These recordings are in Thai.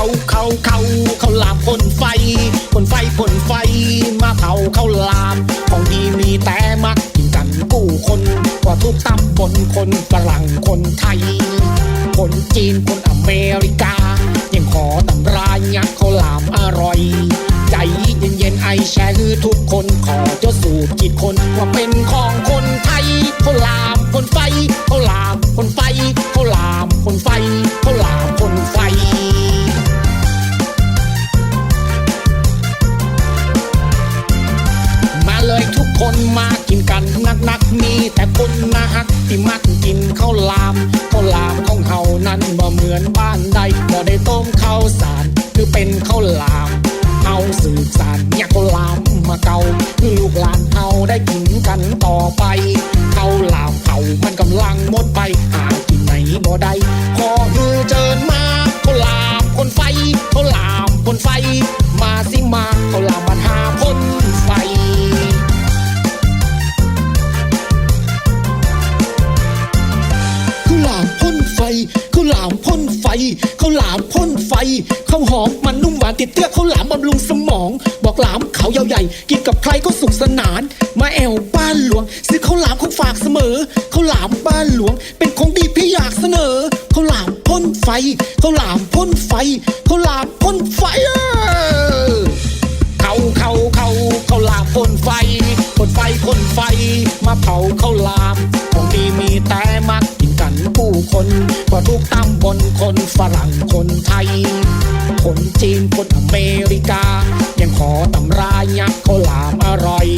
เขาเขาเขาเขาลามพ่นไฟพ่นไฟพ่นไฟ มาเผาเขาลาม ของดีมีแต่มักกินกันกู้คนกว่าทุกตำบลคนฝรั่งคนไทย คนจีนคนอเมริกา ยังขอตำรายักษ์เขาลามอร่อย ใจเย็นๆไอแชร์คือทุกคนขอเจ้าสูตรกิจคนว่าเป็น ที่มักกินข้าวลามข้าวลามของเฮานั้นบ่เหมือนบ้านใดบ่ได้ต้มข้าวสารคือเป็นข้าวลามเฮาสืบสานอยากข้าวลามมาเก่าคือลูกหลานเฮาได้กินกันต่อไป ข้าวหลามพ่นไฟข้าวหลามพ่นไฟข้าวหอมมันนุ่มหวานติดเตี้ยข้าวหลามบำรุงสมอง บอกหลามเขายาวใหญ่ กินกับใครก็สุขสนาน มาแอวบ้านหลวง ซื้อข้าวหลามของฝากเสมอข้าวหลามบ้านหลวง เป็นของดีพี่อยากเสนอข้าวหลามพ่นไฟข้าวหลามพ่นไฟข้าวหลามพ่นไฟเขาเขาเขาเขาหลามพ่นไฟพ่นไฟพ่นไฟ มาเผาเขาลามของดีมี คนจีนคนอเมริกา ยังขอตำรายักษ์เขาลามอร่อย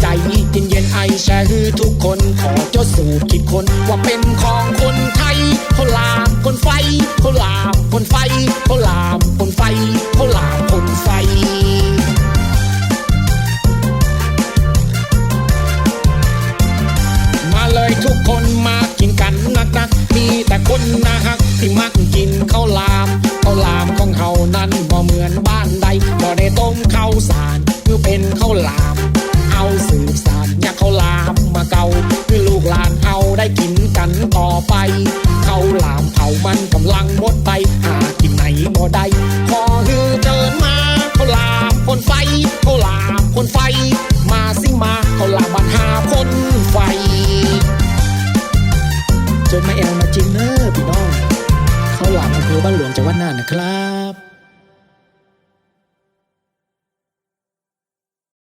ใจเย็นเย็นๆไอแชร์คือทุกคนขอเจ้าสูตรคิดคนว่าเป็นของคนไทยเขาลามคนไฟเขาลามคนไฟเขาลามคนไฟเขาลามคนไฟมาเลยทุกคนมากินกันนักนักมีแต่คนนะฮักที่มัก ข้าวหลาม เอาสืบสานอยากข้าวหลามมาเกาคือลูกหลานเฮาได้กินกันต่อไปข้าวหลามเผามันกำลังหมดไปหากินไหนบ่ได้ขอฮือเจิญมาข้าวหลามคนไฟข้าวหลามคนไฟ มาสิมาข้าวหลามบันหาคนไฟจนมาแอลมาจินเนอร์พี่น้องเข้าหลามอำเภอบ้านหลวงจังหวัดน่านนะครับ